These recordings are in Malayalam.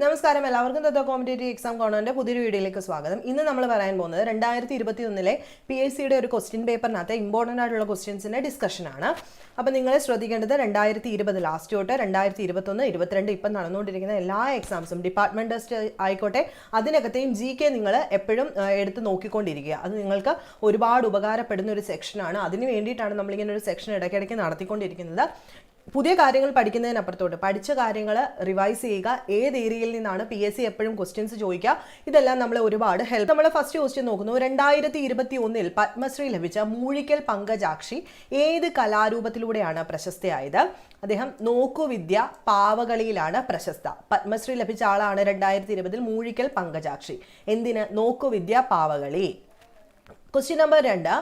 നമസ്കാരം. എല്ലാവർക്കും തത്വ കോമ്പറ്റേറ്റീവ് എക്സാം കോണറിന്റെ പുതിയൊരു വീഡിയോയിലേക്ക് സ്വാഗതം. ഇന്ന് നമ്മൾ പറയാൻ പോകുന്നത് രണ്ടായിരത്തി ഇരുപത്തി ഒന്നിലെ പി എസ് സിയുടെ ഒരു ക്വസ്റ്റ്യൻ പേപ്പറിനകത്ത് ഇമ്പോർട്ടന്റ് ആയിട്ടുള്ള ക്വസ്റ്റ്യൻസിന്റെ ഡിസ്കഷനാണ് അപ്പോൾ നിങ്ങൾ ശ്രദ്ധിക്കേണ്ടത് രണ്ടായിരത്തി ഇരുപത് ലാസ്റ്റ് തൊട്ട് രണ്ടായിരത്തി ഇരുപത്തൊന്ന് ഇരുപത്തിരണ്ട് ഇപ്പം നടന്നുകൊണ്ടിരിക്കുന്ന എല്ലാ എക്സാംസും ഡിപ്പാർട്ട്മെന്റ് ടെസ്റ്റ് ആയിക്കോട്ടെ അതിനകത്തെയും ജി കെ നിങ്ങൾ എപ്പോഴും എടുത്ത് നോക്കിക്കൊണ്ടിരിക്കുക. അത് നിങ്ങൾക്ക് ഒരുപാട് ഉപകാരപ്പെടുന്ന ഒരു സെക്ഷനാണ് അതിന് വേണ്ടിയിട്ടാണ് നമ്മളിങ്ങനെ ഒരു സെക്ഷൻ ഇടയ്ക്കിടയ്ക്ക് നടത്തിക്കൊണ്ടിരിക്കുന്നത്. പുതിയ കാര്യങ്ങൾ പഠിക്കുന്നതിനപ്പുറത്തോട്ട് പഠിച്ച കാര്യങ്ങൾ റിവൈസ് ചെയ്യുക ഏത് ഏരിയയിൽ നിന്നാണ് പി എസ് സി എപ്പോഴും ക്വസ്റ്റ്യൻസ് ചോദിക്കുക ഇതെല്ലാം നമ്മളെ ഒരുപാട് ഹെൽപ്പ് നമ്മൾ ഫസ്റ്റ് ക്വസ്റ്റ്യൻ നോക്കുന്നു. രണ്ടായിരത്തി ഇരുപത്തി ഒന്നിൽ പത്മശ്രീ ലഭിച്ച മൂഴിക്കൽ പങ്കജാക്ഷി ഏത് കലാരൂപത്തിലൂടെയാണ് പ്രശസ്തയായത്? അദ്ദേഹം നോക്കുവിദ്യ പാവകളിയിലാണ് പ്രശസ്ത. പത്മശ്രീ ലഭിച്ച ആളാണ് രണ്ടായിരത്തി ഇരുപതിൽ മൂഴിക്കൽ പങ്കജാക്ഷി. എന്തിന്? നോക്കുവിദ്യ പാവകളി. ക്വസ്റ്റ്യൻ നമ്പർ രണ്ട്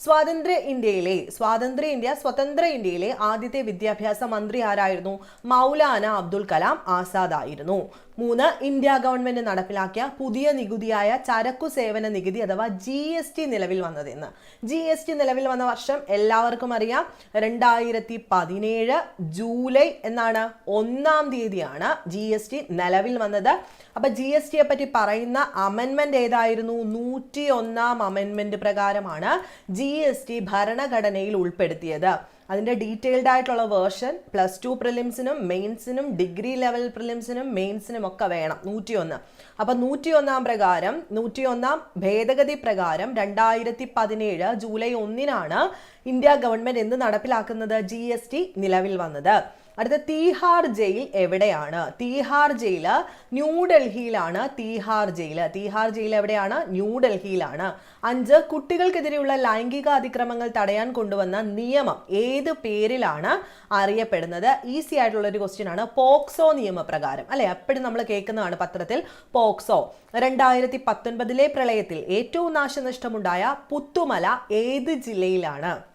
സ്വാതന്ത്ര്യ ഇന്ത്യയിലെ സ്വാതന്ത്ര്യ ഇന്ത്യ സ്വതന്ത്ര ഇന്ത്യയിലെ ആദ്യത്തെ വിദ്യാഭ്യാസ മന്ത്രി ആരായിരുന്നു മൗലാന അബ്ദുൽ കലാം ആസാദ് ആയിരുന്നു മൂന്ന് ഇന്ത്യ ഗവൺമെന്റ് നടപ്പിലാക്കിയ പുതിയ നികുതിയായ ചരക്കു സേവന നികുതി അഥവാ ജി എസ് ടി നിലവിൽ വന്നതെന്ന് ജി എസ് ടി നിലവിൽ വന്ന വർഷം എല്ലാവർക്കും അറിയാം. രണ്ടായിരത്തി പതിനേഴ് ജൂലൈ എന്നാണ് ഒന്നാം തീയതിയാണ് ജി എസ് ടി നിലവിൽ വന്നത്. അപ്പൊ ജി എസ് ടിയെ പറ്റി പറയുന്ന അമെൻമെന്റ് ഏതായിരുന്നു? നൂറ്റി ഒന്നാം അമെൻമെന്റ് പ്രകാരമാണ് ജി എസ് ടി ഭരണഘടനയിൽ ഉൾപ്പെടുത്തിയത്. അതിന്റെ ഡീറ്റെയിൽഡ് ആയിട്ടുള്ള വേർഷൻ പ്ലസ് ടു പ്രിലിംസിനും മെയിൻസിനും ഡിഗ്രി ലെവൽ പ്രിലിംസിനും മെയിൻസിനും ഒക്കെ വേണം നൂറ്റിയൊന്ന്. അപ്പോൾ അപ്പം നൂറ്റിയൊന്നാം പ്രകാരം നൂറ്റിയൊന്നാം ഭേദഗതി പ്രകാരം രണ്ടായിരത്തി പതിനേഴ് ജൂലൈ ഒന്നിനാണ് ഇന്ത്യ ഗവൺമെന്റ് എന്ത് നടപ്പിലാക്കുന്നത്? ജി നിലവിൽ വന്നത്. അടുത്ത തീഹാർ ജയിൽ എവിടെയാണ്? തീഹാർ ജയിൽ ന്യൂഡൽഹിയിലാണ് തീഹാർ ജയിൽ തീഹാർ ജയിൽ എവിടെയാണ്? ന്യൂഡൽഹിയിലാണ് അഞ്ച് കുട്ടികൾക്കെതിരെയുള്ള ലൈംഗിക അതിക്രമങ്ങൾ തടയാൻ കൊണ്ടുവന്ന നിയമം ഏത് പേരിലാണ് അറിയപ്പെടുന്നത്? ഈസി ആയിട്ടുള്ള ഒരു ക്വസ്റ്റ്യൻ ആണ്. പോക്സോ നിയമപ്രകാരം. അല്ലെ? എപ്പോഴും നമ്മൾ കേൾക്കുന്നതാണ് പത്രത്തിൽ പോക്സോ. രണ്ടായിരത്തി പത്തൊൻപതിലെ പ്രളയത്തിൽ ഏറ്റവും നാശനഷ്ടമുണ്ടായ പുത്തുമല ഏത് ജില്ലയിലാണ്?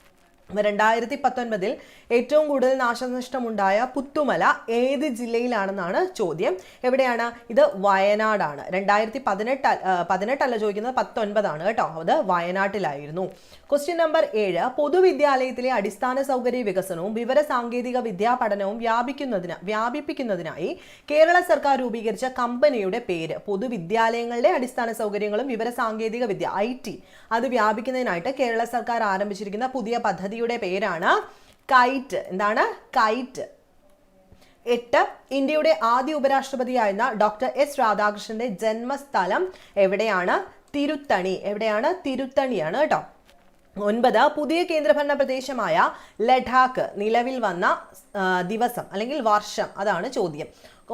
രണ്ടായിരത്തി പത്തൊൻപതിൽ ഏറ്റവും കൂടുതൽ നാശനഷ്ടമുണ്ടായ പുത്തുമല ഏത് ജില്ലയിലാണെന്നാണ് ചോദ്യം. എവിടെയാണ്? ഇത് വയനാടാണ്. രണ്ടായിരത്തി പതിനെട്ട് പതിനെട്ടല്ല ചോദിക്കുന്നത് പത്തൊൻപതാണ് കേട്ടോ. അത് വയനാട്ടിലായിരുന്നു. ക്വസ്റ്റ്യൻ നമ്പർ ഏഴ്. പൊതുവിദ്യാലയത്തിലെ അടിസ്ഥാന സൗകര്യ വികസനവും വിവര സാങ്കേതിക വിദ്യാ പഠനവും വ്യാപിക്കുന്നതിന് വ്യാപിപ്പിക്കുന്നതിനായി കേരള സർക്കാർ രൂപീകരിച്ച കമ്പനിയുടെ പേര്. പൊതുവിദ്യാലയങ്ങളുടെ അടിസ്ഥാന സൗകര്യങ്ങളും വിവര സാങ്കേതിക വിദ്യ ഐ ടി അത് വ്യാപിക്കുന്നതിനായിട്ട് കേരള സർക്കാർ ആരംഭിച്ചിരിക്കുന്ന പുതിയ പദ്ധതിയുടെ പേരാണ് കൈറ്റ്. എന്താണ്? കൈറ്റ്. എട്ട് ഇന്ത്യയുടെ ആദ്യ ഉപരാഷ്ട്രപതിയായിരുന്ന ഡോക്ടർ എസ് രാധാകൃഷ്ണന്റെ ജന്മസ്ഥലം എവിടെയാണ്? തിരുത്തണി. എവിടെയാണ്? തിരുത്തണിയാണ് കേട്ടോ. ഒൻപത് പുതിയ കേന്ദ്രഭരണ പ്രദേശമായ ലഡാക്ക് നിലവിൽ വന്ന ദിവസം അല്ലെങ്കിൽ വർഷം അതാണ് ചോദ്യം.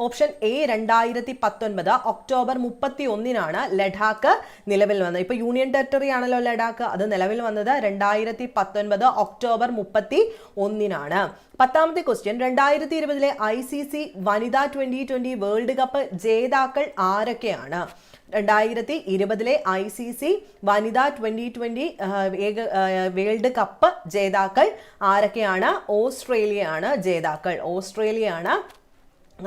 ഓപ്ഷൻ എ രണ്ടായിരത്തി പത്തൊൻപത് ഒക്ടോബർ മുപ്പത്തി ഒന്നിനാണ് ലഡാക്ക് നിലവിൽ വന്നത്. ഇപ്പൊ യൂണിയൻ ടെറിട്ടറി ആണല്ലോ ലഡാക്ക്. അത് നിലവിൽ വന്നത് രണ്ടായിരത്തി പത്തൊൻപത് ഒക്ടോബർ മുപ്പത്തി ഒന്നിനാണ് പത്താമത്തെ ക്വസ്റ്റ്യൻ രണ്ടായിരത്തി ഇരുപതിലെ ഐ സി സി വനിതാ ട്വന്റി ട്വന്റി വേൾഡ് കപ്പ് ജേതാക്കൾ ആരൊക്കെയാണ്? രണ്ടായിരത്തി ഇരുപതിലെ ഐ സി സി വനിതാ ട്വന്റി ട്വന്റി വേൾഡ് കപ്പ് ജേതാക്കൾ ആരൊക്കെയാണ്? ഓസ്ട്രേലിയയാണ് ജേതാക്കൾ. ഓസ്ട്രേലിയയാണ്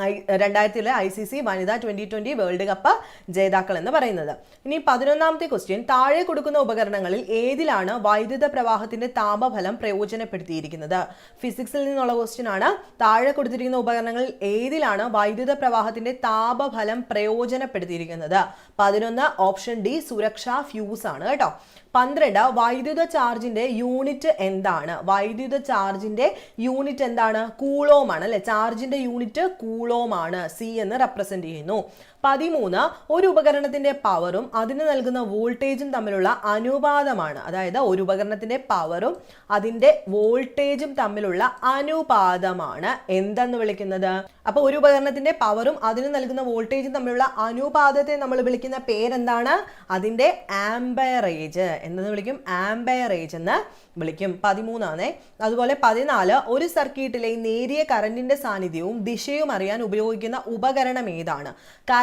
ഐ- രണ്ടായിരത്തിലെ ഐ സി സി വനിതാ ട്വന്റി ട്വന്റി വേൾഡ് കപ്പ് ജേതാക്കൾ എന്ന് പറയുന്നത്. ഇനി പതിനൊന്നാമത്തെ ക്വസ്റ്റ്യൻ താഴെ കൊടുക്കുന്ന ഉപകരണങ്ങളിൽ ഏതിലാണ് വൈദ്യുത പ്രവാഹത്തിന്റെ താപഫലം പ്രയോജനപ്പെടുത്തിയിരിക്കുന്നത്? ഫിസിക്സിൽ നിന്നുള്ള ക്വസ്റ്റ്യൻ ആണ്. താഴെ കൊടുത്തിരിക്കുന്ന ഉപകരണങ്ങളിൽ ഏതിലാണ് വൈദ്യുത പ്രവാഹത്തിന്റെ താപഫലം പ്രയോജനപ്പെടുത്തിയിരിക്കുന്നത്? പതിനൊന്ന് ഓപ്ഷൻ ഡി സുരക്ഷാ ഫ്യൂസ് ആണ് കേട്ടോ. പന്ത്രണ്ട് വൈദ്യുത ചാർജിന്റെ യൂണിറ്റ് എന്താണ്? വൈദ്യുത ചാർജിന്റെ യൂണിറ്റ് എന്താണ്? കൂളോമാണ് അല്ലെ? ചാർജിന്റെ യൂണിറ്റ് കൂളോമാണ് സി എന്ന് റെപ്രസെന്റ് ചെയ്യുന്നു. പതിമൂന്ന് ഒരു ഉപകരണത്തിന്റെ പവറും അതിന് നൽകുന്ന വോൾട്ടേജും തമ്മിലുള്ള അനുപാതമാണ്. അതായത് ഒരു ഉപകരണത്തിന്റെ പവറും അതിന്റെ വോൾട്ടേജും തമ്മിലുള്ള അനുപാതമാണ്. എന്തെന്ന് വിളിക്കുന്നത്? അപ്പൊ ഒരു ഉപകരണത്തിന്റെ പവറും അതിന് നൽകുന്ന വോൾട്ടേജും തമ്മിലുള്ള അനുപാതത്തെ നമ്മൾ വിളിക്കുന്ന പേരെന്താണ്? അതിന്റെ ആംബയറേജ് എന്തെന്ന് വിളിക്കും? ആംബയറേജ് എന്ന് വിളിക്കും. പതിമൂന്നാണ് അതുപോലെ പതിനാല് ഒരു സർക്യൂട്ടിലെ നേരിയ കറണ്ടിന്റെ സാന്നിധ്യവും ദിശയും അറിയാൻ ഉപയോഗിക്കുന്ന ഉപകരണം ഏതാണ്?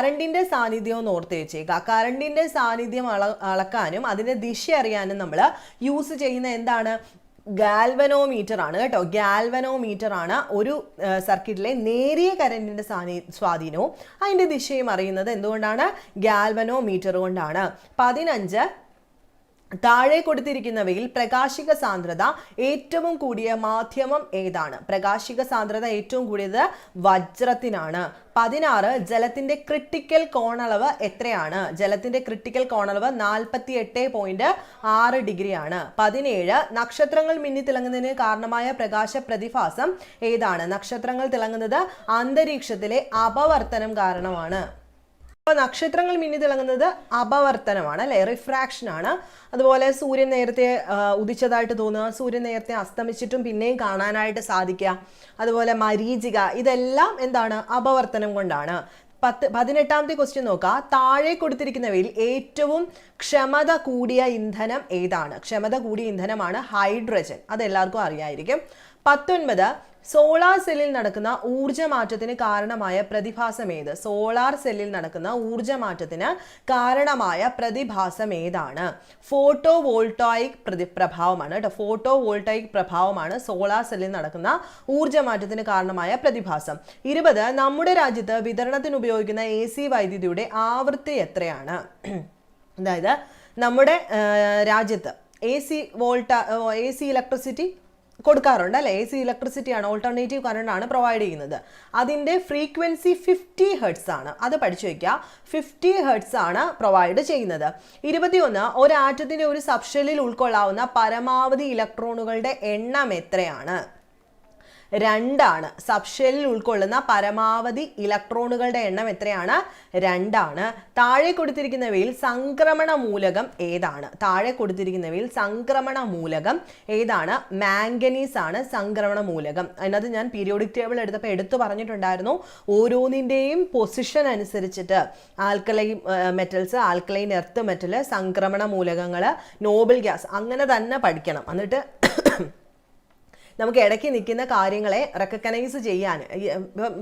കറണ്ടിന്റെ സാന്നിധ്യം എന്ന് ഓർത്ത് വെച്ചേക്കുക കറണ്ടിന്റെ സാന്നിധ്യം അള അളക്കാനും അതിന്റെ ദിശ അറിയാനും നമ്മൾ യൂസ് ചെയ്യുന്ന എന്താണ്? ഗാൽവനോമീറ്റർ ആണ് കേട്ടോ. ഗാൽവനോമീറ്റർ ആണ് ഒരു സർക്യൂട്ടിലെ നേരിയ കരണ്ടിന്റെ സാന്നി സ്വാധീനവും. അതിന്റെ ദിശയും അറിയുന്നത് എന്തുകൊണ്ടാണ്? ഗാൽവനോമീറ്റർ കൊണ്ടാണ്. പതിനഞ്ച് താഴെ കൊടുത്തിരിക്കുന്നവയിൽ പ്രകാശിക സാന്ദ്രത ഏറ്റവും കൂടിയ മാധ്യമം ഏതാണ്? പ്രകാശിക സാന്ദ്രത ഏറ്റവും കൂടിയത് വജ്രത്തിനാണ്. പതിനാറ് ജലത്തിന്റെ ക്രിട്ടിക്കൽ കോണളവ് എത്രയാണ്? ജലത്തിന്റെ ക്രിട്ടിക്കൽ കോണളവ് നാൽപ്പത്തി എട്ട് പോയിന്റ് ആറ് ഡിഗ്രിയാണ് പതിനേഴ് നക്ഷത്രങ്ങൾ മിന്നി തിളങ്ങുന്നതിന് കാരണമായ പ്രകാശ പ്രതിഭാസം ഏതാണ്? നക്ഷത്രങ്ങൾ തിളങ്ങുന്നത് അന്തരീക്ഷത്തിലെ അപവർത്തനം കാരണമാണ്. അപ്പോൾ നക്ഷത്രങ്ങൾ മിന്നി തിളങ്ങുന്നത് അപവർത്തനമാണ് അല്ലെ? റിഫ്രാക്ഷൻ ആണ്. അതുപോലെ സൂര്യൻ നേരത്തെ ഉദിച്ചതായിട്ട് തോന്നുക സൂര്യൻ നേരത്തെ അസ്തമിച്ചിട്ടും പിന്നെയും കാണാനായിട്ട് സാധിക്കുക. അതുപോലെ മരീചിക ഇതെല്ലാം എന്താണ്? അപവർത്തനം കൊണ്ടാണ്. പത്ത് പതിനെട്ടാമത്തെ ക്വസ്റ്റ്യൻ നോക്കുക. താഴെ കൊടുത്തിരിക്കുന്നവയിൽ ഏറ്റവും ക്ഷമത കൂടിയ ഇന്ധനം ഏതാണ്? ക്ഷമത കൂടിയ ഇന്ധനമാണ് ഹൈഡ്രജൻ. അത് എല്ലാവർക്കും അറിയായിരിക്കും. പത്തൊൻപത് സോളാർ സെല്ലിൽ നടക്കുന്ന ഊർജമാറ്റത്തിന് കാരണമായ പ്രതിഭാസം ഏത്? സോളാർ സെല്ലിൽ നടക്കുന്ന ഊർജമാറ്റത്തിന് കാരണമായ പ്രതിഭാസം ഏതാണ്? ഫോട്ടോ വോൾട്ടോയിക് പ്രതി പ്രഭാവമാണ് കേട്ടോ. ഫോട്ടോ വോൾട്ടോയിക് പ്രഭാവമാണ് സോളാർ സെല്ലിൽ നടക്കുന്ന ഊർജമാറ്റത്തിന് കാരണമായ പ്രതിഭാസം. ഇരുപത് നമ്മുടെ രാജ്യത്ത് വിതരണത്തിന് ഉപയോഗിക്കുന്ന എ സി വൈദ്യുതിയുടെ ആവൃത്തി എത്രയാണ്? അതായത് നമ്മുടെ രാജ്യത്ത് എ സി വോൾട്ട എ സി ഇലക്ട്രിസിറ്റി കൊടുക്കാറുണ്ട് അല്ലേ? എ സി ഇലക്ട്രിസിറ്റി ആണ് ഓൾട്ടർനേറ്റീവ് കറണ്ട് ആണ് പ്രൊവൈഡ് ചെയ്യുന്നത്. അതിന്റെ ഫ്രീക്വൻസി ഫിഫ്റ്റി ഹെർട്സ് ആണ്. അത് പഠിച്ചു വയ്ക്കുക ഫിഫ്റ്റി ഹെർട്സ് ആണ് പ്രൊവൈഡ് ചെയ്യുന്നത്. ഇരുപത്തിയൊന്ന് ഒരു ആറ്റത്തിന്റെ ഒരു സബ്ഷെല്ലിൽ ഉൾക്കൊള്ളാവുന്ന പരമാവധി ഇലക്ട്രോണുകളുടെ എണ്ണം എത്രയാണ്? രണ്ടാണ്. സബ്ഷെല്ലിൽ ഉൾക്കൊള്ളുന്ന പരമാവധി ഇലക്ട്രോണുകളുടെ എണ്ണം എത്രയാണ്? രണ്ടാണ്. താഴെ കൊടുത്തിരിക്കുന്നവയിൽ സംക്രമണ മൂലകം ഏതാണ്? താഴെ കൊടുത്തിരിക്കുന്നവയിൽ സംക്രമണ മൂലകം ഏതാണ്? മാംഗനീസ് ആണ് സംക്രമണ മൂലകം. അതിനകത്ത് ഞാൻ പീരിയോഡിക് ടേബിൾ എടുത്തപ്പോൾ എടുത്തു പറഞ്ഞിട്ടുണ്ടായിരുന്നു. ഓരോന്നിന്റെയും പൊസിഷൻ അനുസരിച്ചിട്ട് alkaline metals alkaline earth metal സംക്രമണ മൂലകങ്ങൾ നോബിൾ ഗ്യാസ് അങ്ങനെ തന്നെ പഠിക്കണം. എന്നിട്ട് നമുക്ക് ഇടയ്ക്ക് നിൽക്കുന്ന കാര്യങ്ങളെ റെക്കഗ്നൈസ് ചെയ്യാൻ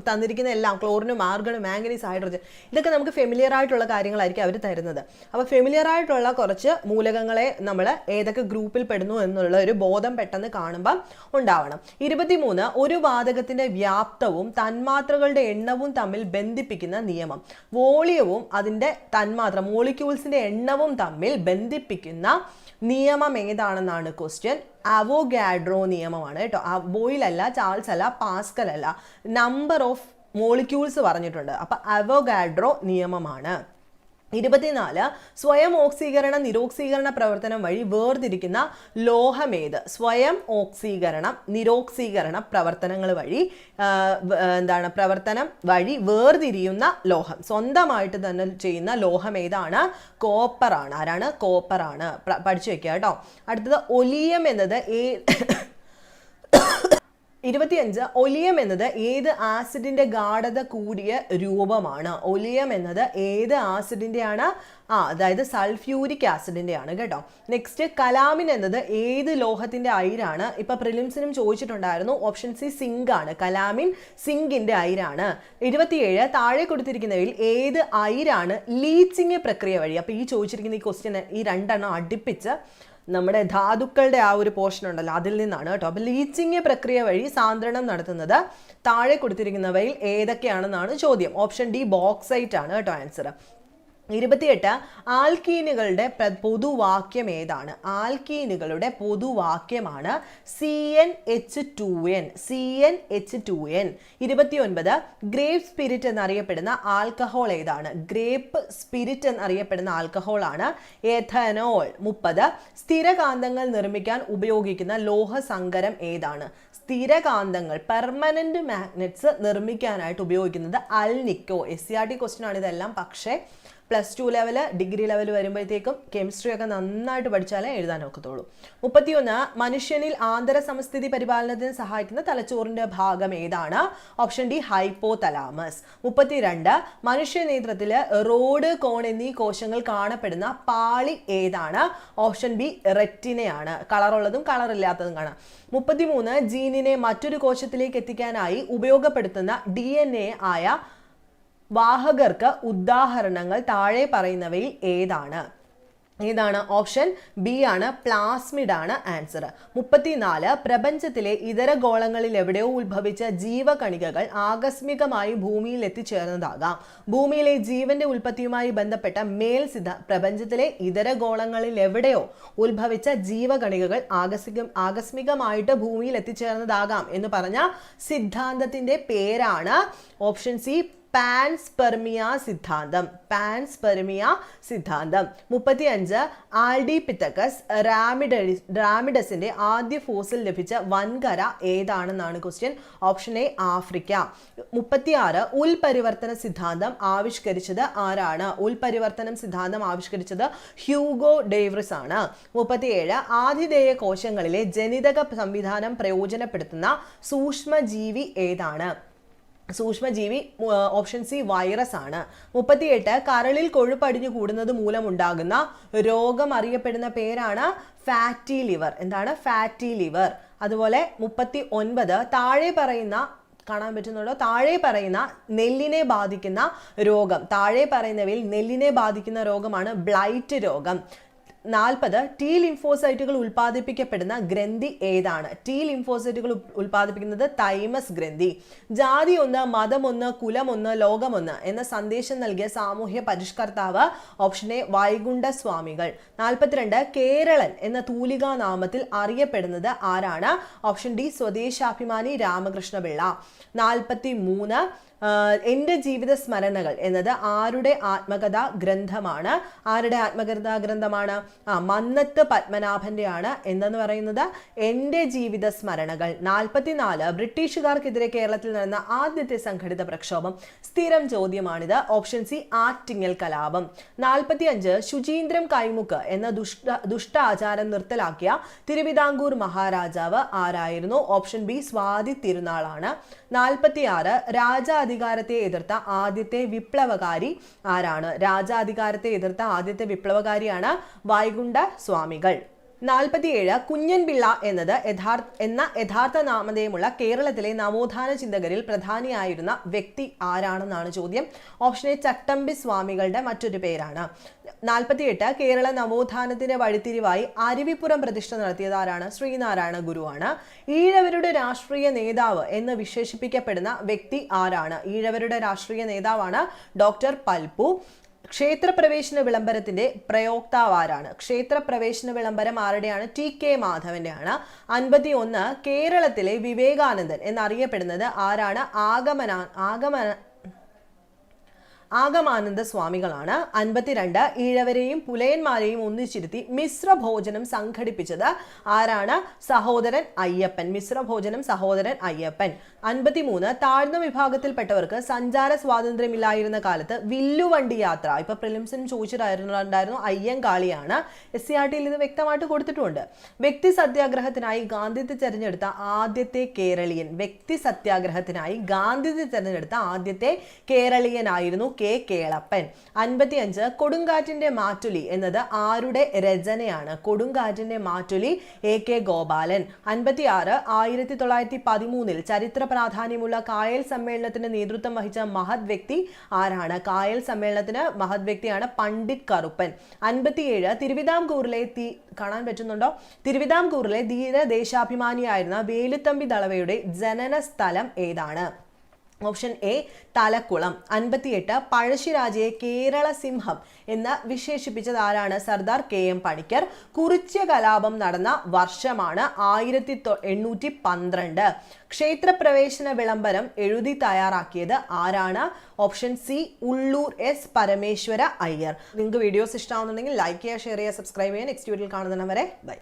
തന്നിരിക്കുന്ന എല്ലാം ക്ലോറിനും ആർഗണും മാംഗനീസ് ഹൈഡ്രജൻ ഇതൊക്കെ നമുക്ക് ഫെമിലിയർ ആയിട്ടുള്ള കാര്യങ്ങളായിരിക്കും അവർ തരുന്നത്. അപ്പോൾ ഫെമിലിയർ ആയിട്ടുള്ള കുറച്ച് മൂലകങ്ങളെ നമ്മൾ ഏതൊക്കെ ഗ്രൂപ്പിൽ പെടുന്നു എന്നുള്ള ഒരു ബോധം പെട്ടെന്ന് കാണുമ്പം ഉണ്ടാവണം. ഇരുപത്തിമൂന്ന് ഒരു വാതകത്തിന്റെ വ്യാപ്തവും തന്മാത്രകളുടെ എണ്ണവും തമ്മിൽ ബന്ധിപ്പിക്കുന്ന നിയമം. വോളിയവും അതിന്റെ തന്മാത്ര മോളിക്യൂൾസിന്റെ എണ്ണവും തമ്മിൽ ബന്ധിപ്പിക്കുന്ന നിയമം ഏതാണെന്നാണ് ക്വസ്റ്റ്യൻ അവോഗാഡ്രോ നിയമമാണ് കേട്ടോ. ആ ബോയിലല്ല ചാൾസ് അല്ല പാസ്കൽ അല്ല. നമ്പർ ഓഫ് മോളിക്യൂൾസ് പറഞ്ഞിട്ടുണ്ട്. അപ്പൊ അവോഗാഡ്രോ നിയമമാണ്. ഇരുപത്തിനാല് സ്വയം ഓക്സീകരണ നിരോക്സീകരണ പ്രവർത്തനം വഴി വേർതിരിക്കുന്ന ലോഹമേത്. സ്വയം ഓക്സീകരണം നിരോക്സീകരണ പ്രവർത്തനങ്ങൾ വഴി എന്താണ് പ്രവർത്തനം വഴി വേർതിരിയുന്ന ലോഹം. സ്വന്തമായിട്ട് തന്നെ ചെയ്യുന്ന ലോഹമേതാണ് കോപ്പറാണ്. ആരാണ്? കോപ്പറാണ്. പഠിച്ചു വെക്കുക കേട്ടോ. അടുത്തത് ഒലിയം എന്നത് ഏ ഇരുപത്തിയഞ്ച് ഒലിയം എന്നത് ഏത് ആസിഡിന്റെ ഗാഠത കൂടിയ രൂപമാണ്? ഒലിയം എന്നത് ഏത് ആസിഡിന്റെയാണ്? ആ അതായത് സൾഫ്യൂരിക് ആസിഡിന്റെ ആണ് കേട്ടോ. നെക്സ്റ്റ് കലാമിൻ എന്നത് ഏത് ലോഹത്തിന്റെ അയിരാണ്? ഇപ്പൊ പ്രിലിംസിനും ചോദിച്ചിട്ടുണ്ടായിരുന്നു ഓപ്ഷൻ സി സിങ്ക് ആണ്. കലാമിൻ സിങ്കിന്റെ അയിരാണ്. ഇരുപത്തിയേഴ് താഴെ കൊടുത്തിരിക്കുന്നവയിൽ ഏത് അയിരാണ് ലീച്ചിങ് പ്രക്രിയ വഴി? അപ്പൊ ഈ ചോദിച്ചിരിക്കുന്ന ഈ ക്വസ്റ്റ്യൻ ഈ രണ്ടെണ്ണം അടുപ്പിച്ച് നമ്മുടെ ധാതുക്കളുടെ ആ ഒരു പോർഷൻ ഉണ്ടല്ലോ അതിൽ നിന്നാണ് കേട്ടോ. അപ്പോൾ ലീച്ചിങ് പ്രക്രിയ വഴി സാന്ദ്രണം നടത്തുന്നത് താഴെ കൊടുത്തിരിക്കുന്നവയിൽ ഏതൊക്കെയാണെന്നാണ് ചോദ്യം. ഓപ്ഷൻ ഡി ബോക്സൈറ്റ് ആണ് കേട്ടോ ആൻസർ ഇരുപത്തിയെട്ട് ആൽക്കീനുകളുടെ പൊതുവാക്യം ഏതാണ്? ആൽക്കീനുകളുടെ പൊതുവാക്യമാണ് C N H two N C N H two N ഇരുപത്തിയൊൻപത് ഗ്രേപ്പ് സ്പിരിറ്റ് എന്നറിയപ്പെടുന്ന ആൽക്കഹോൾ ഏതാണ്? ഗ്രേപ്പ് സ്പിരിറ്റ് എന്നറിയപ്പെടുന്ന ആൽക്കഹോൾ ആണ് എഥനോൾ. മുപ്പത് സ്ഥിരകാന്തങ്ങൾ നിർമ്മിക്കാൻ ഉപയോഗിക്കുന്ന ലോഹസങ്കരം ഏതാണ്? സ്ഥിരകാന്തങ്ങൾ പെർമനന്റ് മാഗ്നറ്റ്സ് നിർമ്മിക്കാനായിട്ട് ഉപയോഗിക്കുന്നത് alnico. S C R T question ആണ് ഇതെല്ലാം പക്ഷേ plus two level degree level വരുമ്പോഴത്തേക്കും കെമിസ്ട്രി ഒക്കെ നന്നായിട്ട് പഠിച്ചാലേ എഴുതാൻ ഒക്കത്തുള്ളൂ മുപ്പത്തിയൊന്ന് മനുഷ്യനിൽ ആന്തര സമസ്ഥിതി പരിപാലനത്തിന് സഹായിക്കുന്ന തലച്ചോറിന്റെ ഭാഗം ഏതാണ്? ഓപ്ഷൻ ഡി ഹൈപ്പോ തലാമസ് മുപ്പത്തിരണ്ട് മനുഷ്യ നേത്രത്തിൽ റോഡ് കോൺ എന്നീ കോശങ്ങൾ കാണപ്പെടുന്ന പാളി ഏതാണ്? ഓപ്ഷൻ ബി റെറ്റിനയാണ്. കളറുള്ളതും കളറില്ലാത്തതും കാണാം. മുപ്പത്തിമൂന്ന് ജീനിനെ മറ്റൊരു കോശത്തിലേക്ക് എത്തിക്കാനായി ഉപയോഗപ്പെടുത്തുന്ന ഡി ആയ വാഹകർക്ക് ഉദാഹരണങ്ങൾ താഴെ പറയുന്നവയിൽ ഏതാണ്? ഏതാണ് ഓപ്ഷൻ? ബി ആണ് പ്ലാസ്മിഡ് ആണ് ആൻസർ. മുപ്പത്തിനാല് പ്രപഞ്ചത്തിലെ ഇതര ഗോളങ്ങളിൽ എവിടെയോ ഉത്ഭവിച്ച ജീവകണികകൾ ആകസ്മികമായി ഭൂമിയിൽ എത്തിച്ചേർന്നതാകാം ഭൂമിയിലെ ജീവന്റെ ഉൽപ്പത്തിയുമായി ബന്ധപ്പെട്ട മേൽ സിദ്ധ പ്രപഞ്ചത്തിലെ ഇതര ഗോളങ്ങളിൽ എവിടെയോ ഉത്ഭവിച്ച ജീവകണികകൾ ആകസ്മിക ആകസ്മികമായിട്ട് ഭൂമിയിൽ എത്തിച്ചേർന്നതാകാം എന്ന് പറഞ്ഞ സിദ്ധാന്തത്തിന്റെ പേരാണ് ഓപ്ഷൻ സി പാൻസ്പെർമിയ സിദ്ധാന്തം. പാൻസ് പെർമിയ സിദ്ധാന്തം. മുപ്പത്തി അഞ്ച് ആൽഡി പിത്തക്കസ് റാമിഡി റാമിഡസിന്റെ ആദ്യ ഫോസിൽ ലഭിച്ച വൻകര ഏതാണെന്നാണ് ക്വസ്റ്റ്യൻ ഓപ്ഷൻ എ ആഫ്രിക്ക. മുപ്പത്തിയാറ് ഉൽപരിവർത്തന സിദ്ധാന്തം ആവിഷ്കരിച്ചത് ആരാണ്? ഉൽപരിവർത്തനം സിദ്ധാന്തം ആവിഷ്കരിച്ചത് ഹ്യൂഗോ ഡേവ്രിസ് ആണ്. മുപ്പത്തിയേഴ് ആതിഥേയ കോശങ്ങളിലെ ജനിതക സംവിധാനം പ്രയോജനപ്പെടുത്തുന്ന സൂക്ഷ്മജീവി ഏതാണ്? സൂക്ഷ്മജീവി ഓപ്ഷൻ സി വൈറസ് ആണ് മുപ്പത്തിയെട്ട് കരളിൽ കൊഴുപ്പടിഞ്ഞു കൂടുന്നത് മൂലമുണ്ടാകുന്ന രോഗം അറിയപ്പെടുന്ന പേരാണ് ഫാറ്റി ലിവർ. എന്താണ്? Fatty liver. അതുപോലെ മുപ്പത്തി ഒൻപത് താഴെ പറയുന്ന കാണാൻ പറ്റുന്നുണ്ടോ? താഴെ പറയുന്ന നെല്ലിനെ ബാധിക്കുന്ന രോഗം. താഴെ പറയുന്നവയിൽ നെല്ലിനെ ബാധിക്കുന്ന രോഗമാണ് ബ്ലൈറ്റ് രോഗം. നാൽപ്പത് ടി ലിംഫോസൈറ്റുകൾ ഉൽപ്പാദിപ്പിക്കപ്പെടുന്ന ഗ്രന്ഥി ഏതാണ്? ടി ലിംഫോസൈറ്റുകൾ ഉൽപ്പാദിപ്പിക്കുന്നത് തൈമസ് ഗ്രന്ഥി. ജാതി ഒന്ന് മതമൊന്ന് കുലമൊന്ന് ലോകമൊന്ന് എന്ന സന്ദേശം നൽകിയ സാമൂഹ്യ പരിഷ്കർത്താവ് ഓപ്ഷൻ എ വൈകുണ്ഠ സ്വാമികൾ നാൽപ്പത്തിരണ്ട് കേരളൻ എന്ന തൂലികാ നാമത്തിൽ അറിയപ്പെടുന്നത് ആരാണ്? Option D Swadeshabhimani Ramakrishnapillai. നാൽപ്പത്തി മൂന്ന് എന്റെ ജീവിത സ്മരണകൾ എന്നത് ആരുടെ ആത്മകഥ ഗ്രന്ഥമാണ്? ആരുടെ ആത്മകഥാ ഗ്രന്ഥമാണ്? ആ മന്നത്ത് പത്മനാഭന്റെ ആണ് എന്തെന്ന് പറയുന്നത്. എന്റെ ജീവിത സ്മരണകൾ നാൽപ്പത്തിനാല് ബ്രിട്ടീഷുകാർക്കെതിരെ കേരളത്തിൽ നടന്ന ആദ്യത്തെ സംഘടിത പ്രക്ഷോഭം. സ്ഥിരം ചോദ്യമാണിത്. ഓപ്ഷൻ സി ആറ്റിങ്ങൽ കലാപം. നാൽപ്പത്തി അഞ്ച് ശുചീന്ദ്രം കൈമുക്ക് എന്ന ദുഷ്ട ദുഷ്ട ആചാരം നിർത്തലാക്കിയ തിരുവിതാംകൂർ മഹാരാജാവ് ആരായിരുന്നു? ഓപ്ഷൻ ബി സ്വാതി തിരുനാളാണ്. നാൽപ്പത്തിയാറ് രാജാധികാരത്തെ എതിർത്ത ആദ്യത്തെ വിപ്ലവകാരി ആരാണ്? രാജാധികാരത്തെ എതിർത്ത ആദ്യത്തെ വിപ്ലവകാരിയാണ് വൈകുണ്ഠ സ്വാമികൾ. നാൽപ്പത്തിയേഴ് കുഞ്ഞൻപിള്ള എന്നത് യഥാർത്ഥ എന്ന യഥാർത്ഥ നാമധേയമുള്ള കേരളത്തിലെ നവോത്ഥാന ചിന്തകരിൽ പ്രധാനിയായിരുന്ന വ്യക്തി ആരാണെന്നാണ് ചോദ്യം. ഓപ്ഷൻ എ ചട്ടമ്പി സ്വാമികളുടെ മറ്റൊരു പേരാണ്. നാൽപ്പത്തിയെട്ട് കേരള നവോത്ഥാനത്തിന്റെ വഴിത്തിരിവായി അരുവിപ്പുറം പ്രതിഷ്ഠ നടത്തിയത് ആരാണ്? ശ്രീനാരായണ ഗുരുവാണ്. ഈഴവരുടെ രാഷ്ട്രീയ നേതാവ് എന്ന് വിശേഷിപ്പിക്കപ്പെടുന്ന വ്യക്തി ആരാണ്? ഈഴവരുടെ രാഷ്ട്രീയ നേതാവാണ് ഡോക്ടർ പൽപു. ക്ഷേത്രപ്രവേശന വിളംബരത്തിന്റെ പ്രയോക്താവ് ആരാണ് ക്ഷേത്രപ്രവേശന വിളംബരം ആരുടെയാണ്? ടി കെ മാധവന്റെയാണ്. അൻപത്തി ഒന്ന് കേരളത്തിലെ വിവേകാനന്ദൻ എന്നറിയപ്പെടുന്നത് ആരാണ്? ആഗമന ആഗമന ആഗമാനന്ദ സ്വാമികളാണ് അൻപത്തിരണ്ട് ഈഴവരെയും പുലയന്മാരെയും ഒന്നിച്ചിരുത്തി മിശ്ര ഭോജനം സംഘടിപ്പിച്ചത്. ആരാണ്? സഹോദരൻ അയ്യപ്പൻ. മിശ്ര ഭോജനം സഹോദരൻ അയ്യപ്പൻ. അൻപത്തിമൂന്ന് താഴ്ന്ന വിഭാഗത്തിൽപ്പെട്ടവർക്ക് സഞ്ചാര സ്വാതന്ത്ര്യമില്ലായിരുന്ന കാലത്ത് വില്ലുവണ്ടി യാത്ര. ഇപ്പൊ പ്രിലിംസിനും ചോദിച്ചിട്ടുണ്ടായിരുന്നു അയ്യങ്കാളിയാണ്. എസ് സി ആർ ടിയിൽ ഇത് വ്യക്തമായിട്ട് കൊടുത്തിട്ടുണ്ട്. വ്യക്തി സത്യാഗ്രഹത്തിനായി ഗാന്ധിജി തെരഞ്ഞെടുത്ത ആദ്യത്തെ കേരളീയൻ. വ്യക്തി സത്യാഗ്രഹത്തിനായി ഗാന്ധിജി തെരഞ്ഞെടുത്ത ആദ്യത്തെ കേരളീയനായിരുന്നു കെ കേളപ്പൻ. അൻപത്തിയഞ്ച് കൊടുങ്കാറ്റിന്റെ മാറ്റുലി എന്നത് ആരുടെ രചനയാണ്? കൊടുങ്കാറ്റിന്റെ മാറ്റുലി എ കെ ഗോപാലൻ. അൻപത്തിയാറ് ആയിരത്തി തൊള്ളായിരത്തി പതിമൂന്നിൽ ചരിത്ര പ്രാധാന്യമുള്ള കായൽ സമ്മേളനത്തിന് നേതൃത്വം വഹിച്ച മഹത് വ്യക്തി ആരാണ്? കായൽ സമ്മേളനത്തിന് മഹത് വ്യക്തിയാണ് പണ്ഡിറ്റ് കറുപ്പൻ. അൻപത്തിയേഴ് തിരുവിതാംകൂറിലെ തീ കാണാൻ പറ്റുന്നുണ്ടോ? തിരുവിതാംകൂറിലെ ധീര ദേശാഭിമാനിയായിരുന്ന വേലുത്തമ്പി ദളവയുടെ ജനന സ്ഥലം ഏതാണ്? Option A Thalakkulam. അൻപത്തിയെട്ട് പഴശ്ശിരാജയെ കേരള സിംഹം എന്ന് വിശേഷിപ്പിച്ചത് ആരാണ്? Sardar K M Panikkar. Kurichya കലാപം നടന്ന വർഷമാണ് ആയിരത്തി എണ്ണൂറ്റി പന്ത്രണ്ട്. ക്ഷേത്രപ്രവേശന വിളംബരം എഴുതി തയ്യാറാക്കിയത് ആരാണ്? Option C Ulloor S Parameswara Iyer. നിങ്ങൾക്ക് വീഡിയോസ് ഇഷ്ടമാവുന്നുണ്ടെങ്കിൽ ലൈക്ക് ചെയ്യുക ഷെയർ ചെയ്യുക സബ്സ്ക്രൈബ് ചെയ്യുക. നെക്സ്റ്റ് വീഡിയോയിൽ കാണുന്നവരെ ബൈ